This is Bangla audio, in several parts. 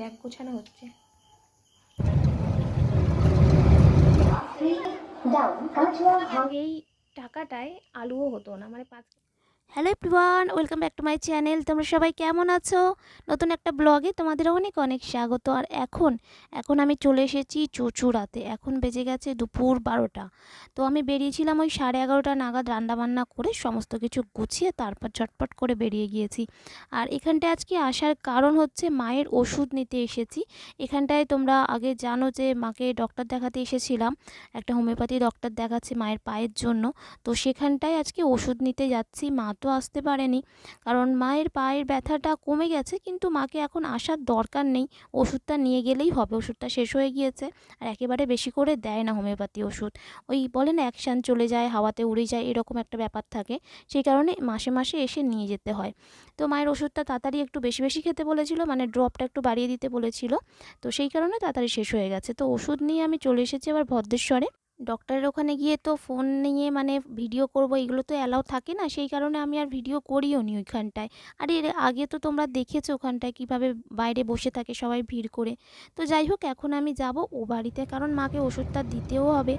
ব্যাগ গোছানো হচ্ছে। এই টাকাটায় আলুও হতো না মানে পাঁচ hello everyone welcome back to my channel তোমরা সবাই কেমন আছো? নতুন একটা ব্লগে তোমাদের অনেক অনেক স্বাগত। আর এখন এখন আমি চলে এসেছি চুচুড়াতে। এখন বেজে গেছে দুপুর বারোটা। তো আমি বেরিয়েছিলাম ওই সাড়ে এগারোটা নাগাদ রান্নাবান্না করে সমস্ত কিছু গুছিয়ে তারপর ঝটপট করে বেরিয়ে গিয়েছি। আর এখানটায় আজকে আসার কারণ হচ্ছে মায়ের ওষুধ নিতে এসেছি। এখানটায় তোমরা আগে জানো যে মাকে ডক্টর দেখাতে এসেছিলাম। একটা হোমিওপ্যাথি ডক্টর দেখাচ্ছে মায়ের পায়ের জন্য। তো সেখানটায় আজকে ওষুধ নিতে যাচ্ছি মা তো আসতে পারেনি। কারণ মায়ের পায়ের ব্যথাটা কমে গেছে, কিন্তু মাকে এখন আসার দরকার নেই। ওষুধটা নিয়ে গেলেই হবে, ওষুধটা শেষ হয়ে গিয়েছে। আর একেবারে বেশি করে দেয় না হোমিওপ্যাথি ওষুধ। ওই বলে না অ্যাকশান চলে যায়, হাওয়াতে উড়ে যায়, এরকম একটা ব্যাপার থাকে। সেই কারণে মাসে মাসে এসে নিয়ে যেতে হয়। তো মায়ের ওষুধটা তাড়াতাড়ি একটু বেশি বেশি খেতে বলেছিল মানে ড্রপটা একটু বাড়িয়ে দিতে বলেছিল। তো সেই কারণে তাড়াতাড়ি শেষ হয়ে গেছে। তো ওষুধ নিয়ে আমি চলে এসেছি আবার ভদ্রেশ্বরে। ডক্টরের ওখানে গিয়ে তো ফোন নিয়ে মানে ভিডিও করব, এগুলো তো অ্যালাউ থাকে না। সেই কারণে আমি আর ভিডিও করিও নি ওইখানটায়। আর, এর আগে তো তোমরা দেখেছ ওখানটায় কীভাবে বাইরে বসে থাকে সবাই ভিড় করে। তো যাই হোক, এখন আমি যাব ও বাড়িতে, কারণ মাকে ওষুধটা দিতেও হবে।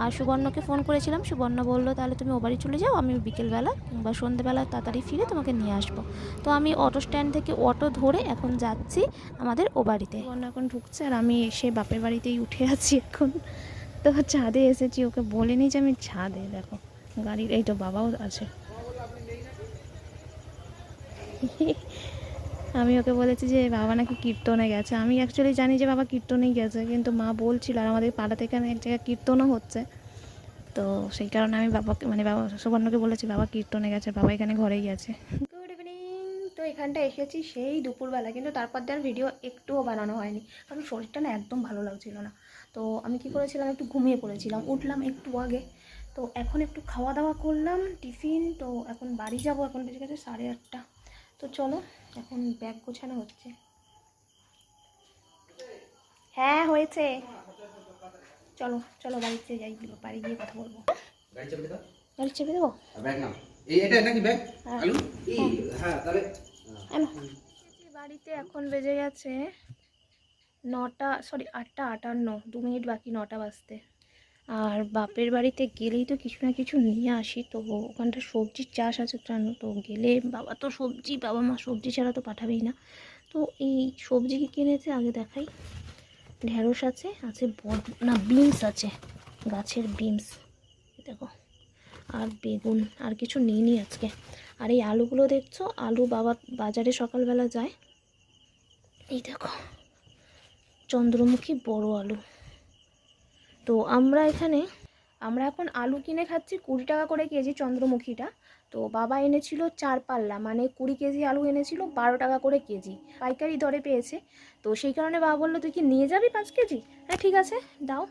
আর সুবর্ণকে ফোন করেছিলাম, সুবর্ণ বলল, তাহলে তুমি ও বাড়ি চলে যাও, আমি বিকেলবেলা কিংবা সন্ধ্যেবেলা তাড়াতাড়ি ফিরে তোমাকে নিয়ে আসব। তো আমি অটো স্ট্যান্ড থেকে অটো ধরে এখন যাচ্ছি আমাদের ও বাড়িতে। সুবর্ণ এখন ঢুকছে আর আমি এসে বাপের বাড়িতেই উঠে আছি এখন। তো ছাদে এসেছি, ওকে বলিনি যে আমি ছাদে, দেখো, গাড়ির এই তো বাবাও আছে। আমি ওকে বলেছি যে, বাবা নাকি কীর্তনে গেছে। আমি অ্যাকচুয়ালি জানি যে বাবা কীর্তনেই গেছে, কিন্তু মা বলছিল আর আমাদের পাড়াতে এখানে এক জায়গায় কীর্তনও হচ্ছে। তো সেই কারণে আমি বাবাকে মানে বাবা, সুবর্ণকে বলেছি, বাবা কীর্তনে গেছে, বাবা এখানে ঘরেই গেছে তো এখানটা এসেছি সেই দুপুরবেলা কিন্তু তারপর দিয়ে আর ভিডিও একটুও বানানো হয়নি। কারণ শরীরটা না একদম ভালো লাগছিল না। তো আমি কি করেছিলাম একটু ঘুমিয়ে পড়েছিলাম। উঠলাম একটু আগে। তো এখন একটু খাওয়া দাওয়া করলাম টিফিন। তো এখন বাড়ি যাব এখন বেজে গেছে সাড়ে আটটা। তো চলো এখন ব্যাগ গোছানো হচ্ছে। হ্যাঁ হয়েছে। চলো চলো বাড়িতে যাই বাড়ি গিয়ে কথা বলব। গাড়ি চেপে দেবো? ব্যাগ এই এটা কি ব্যাগ? হ্যাঁ। আলু? হ্যাঁ তাহলে। বাড়িতে এখন বেজে গেছে নটা সরি আটটা আটান্ন, দু মিনিট বাকি নটা বাজতে। আর বাপের বাড়িতে গেলেই তো কিছু না কিছু নিয়ে আসি, তো ওখানটা সবজির চাষ আছে জানো, তো গেলে বাবা তো সবজি, বাবা মা সবজি ছাড়া তো পাঠাবেই না। তো এই সবজি কি কিনেছে আগে দেখাই। ঢেঁড়স আছে আছে বড় না, বিনস আছে, গাছের বিনস। দেখো। আর বেগুন আর কিছু নিইনি আজকে। আর এই আলুগুলো দেখছ? আলু বাবা বাজারে সকালবেলা যায়। এই দেখো, চন্দ্রমুখী বড় আলু। তো আমরা এখানে, আমরা এখন আলু কিনে খাচ্ছি কুড়ি টাকা করে কেজি চন্দ্রমুখীটা। তো বাবা এনেছিল চার পাল্লা মানে কুড়ি কেজি আলু এনেছিল বারো টাকা করে কেজি। পাইকারি দরে পেয়েছে। তো সেই কারণে বাবা বলল, তুই কি নিয়ে যাবি পাঁচ কেজি? হ্যাঁ ঠিক আছে, দাও।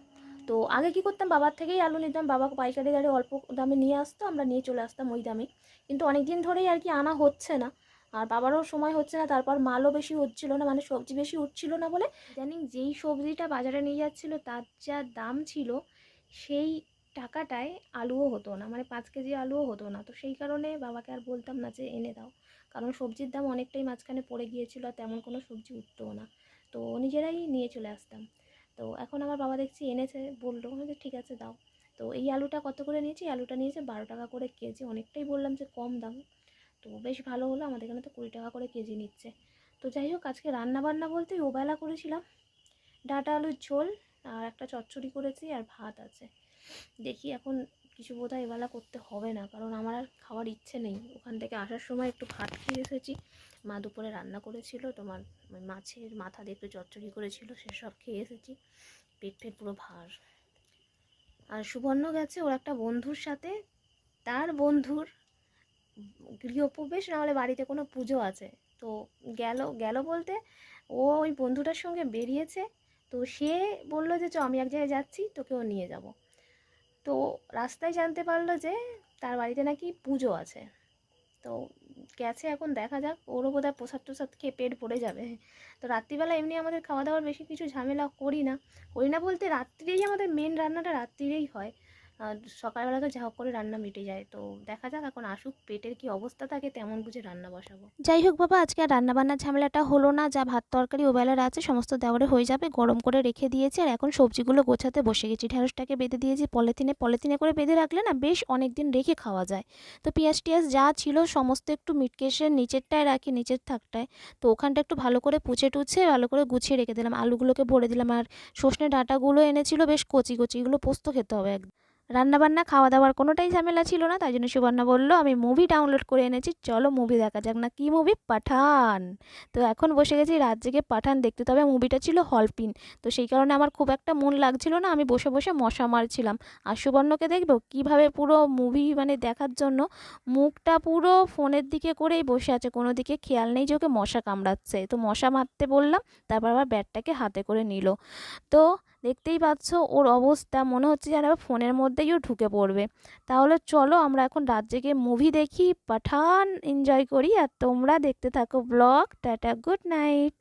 তো আগে কি করতাম? বাবার থেকেই আলু নিতাম। বাবা পাইকারি দরে অল্প দামে নিয়ে আসতো, আমরা নিয়ে চলে আসতাম ওই দামে। কিন্তু অনেক দিন ধরেই আর কি আনা হচ্ছে না। আর বাবারও সময় হচ্ছে না, তারপর মালও বেশি হচ্ছিল না মানে সবজি বেশি উঠছিল না বলে ইদানিং যেই সবজিটা বাজারে নিয়ে যাচ্ছিল, তার যা দাম ছিল, সেই টাকাটায় আলুও হতো না মানে পাঁচ কেজি আলুও হতো না। তো সেই কারণে বাবাকে আর বলতাম না যে, এনে দাও। কারণ সবজির দাম অনেকটাই মাঝখানে পড়ে গিয়েছিল, আর তেমন কোনো সবজি উঠতোও না। তো নিজেরাই নিয়ে চলে আসতাম। তো এখন আমার বাবা দেখছি এনেছে, বলল যে ঠিক আছে, দাও। তো এই আলুটা কত করে নিয়েছি? আলুটা নিয়েছে বারো টাকা করে কেজি। অনেকটাই বললাম যে কম দাম। তো বেশ ভালো হলো, আমাদের এখানে তো কুড়ি টাকা করে কেজি নিচ্ছে। তো যাই হোক, আজকে রান্না বান্না বলতে ওবেলা করেছিলাম। ডাটা আলুর ঝোল আর একটা চচ্চড়ি করেছি আর ভাত আছে। দেখি এখন কিছু বোধহয় এবেলা করতে হবে না, কারণ আমার আর খাওয়ার ইচ্ছে নেই। ওখান থেকে আসার সময় একটু ভাত খেয়ে এসেছি। মা দুপুরে রান্না করেছিল, তোমার মাছের মাথা দিয়ে একটু চচ্চড়ি করেছিল, সেসব খেয়ে এসেছি। পেট ফেট পুরো ভার। আর সুবর্ণ গেছে ওর একটা বন্ধুর সাথে। তার বন্ধুর গৃহপ্রবেশ, না হলে বাড়িতে কোনো পুজো আছে। তো গেল গেল বলতে ও ওই বন্ধুটার সঙ্গে বেরিয়েছে। তো সে বলল যে, চ, আমি এক জায়গায় যাচ্ছি তোকেও নিয়ে যাব। তো রাস্তায় জানতে পারল যে তার বাড়িতে নাকি পুজো আছে। তো গেছে এখন দেখা যাক, ওরও বোধহয় প্রসাদ টোসাদ খেয়ে পেট ভরে যাবে। তো রাত্রিবেলা এমনি আমাদের খাওয়া দাওয়ার বেশি কিছু ঝামেলা করি না। করি না বলতে রাত্রিরেই আমাদের মেন রান্নাটা রাত্রিরেই হয়। সকালবেলা তো যা হোক করে রান্না মিটে যায়। তো দেখা যাক এখন আসুক পেটের কি অবস্থা থাকে তেমন বুঝে রান্না বসাবো। যাই হোক বাবা, আজকে আর রান্নাবান্নার ঝামেলাটা হলো না। যা ভাত তরকারি ওবেলার আছে, সমস্ত দেওয়ারে হয়ে যাবে। গরম করে রেখে দিয়েছি আর এখন সবজিগুলো গোছাতে বসে গেছি। ঢ্যাঁড়সটাকে বেঁধে দিয়েছি, পলিথিনে পলিথিনে করে বেঁধে রাখলে না বেশ অনেক দিন রেখে খাওয়া যায়। তো পেঁয়াজ টিয়াজ যা ছিল সমস্ত একটু মিটকেশের নিচেরটায় রাখি, নিচের থাকটায়। তো ওখানটা একটু ভালো করে পুছে টুছে, ভালো করে গুছিয়ে রেখে দিলাম। আলুগুলোকে ভরে দিলাম আর সর্ষে ডাঁটাগুলো এনেছিল, বেশ কচি কচি। এগুলো পোস্ত খেতে হবে একদম। রান্নাবান্না খাওয়া দাওয়ার কোনোটাই ঝামেলা ছিল না, তাই জন্য সুবর্ণা বলল, আমি মুভি ডাউনলোড করে এনেছি, চলো মুভি দেখা যাক না কি মুভি পাঠান। তো এখন বসে গেছি রাত জেগে পাঠান দেখতে, তবে মুভিটা ছিল হলপিন তো সেই কারণে আমার খুব একটা মন লাগছিল না, আমি বসে বসে মশা মারছিলাম। আর সুবর্ণকে দেখব? কীভাবে পুরো মুভি মানে দেখার জন্য মুখটা পুরো ফোনের দিকে করেই বসে আছে, কোনো দিকে খেয়াল নেই যে ওকে মশা কামড়াচ্ছে। তো মশা মারতে বললাম, তারপর আবার ব্যাটটাকে হাতে করে নিল। তো দেখতেই পাচ্ছ ওর অবস্থা। মনে হচ্ছে যেন ফোনের মধ্যেই ও ঢুকে পড়বে। তাহলে চলো আমরা এখন রাত জেগে মুভি দেখি, পাঠান এনজয় করি, আর তোমরা দেখতে থাকো ব্লগ টাটা গুড নাইট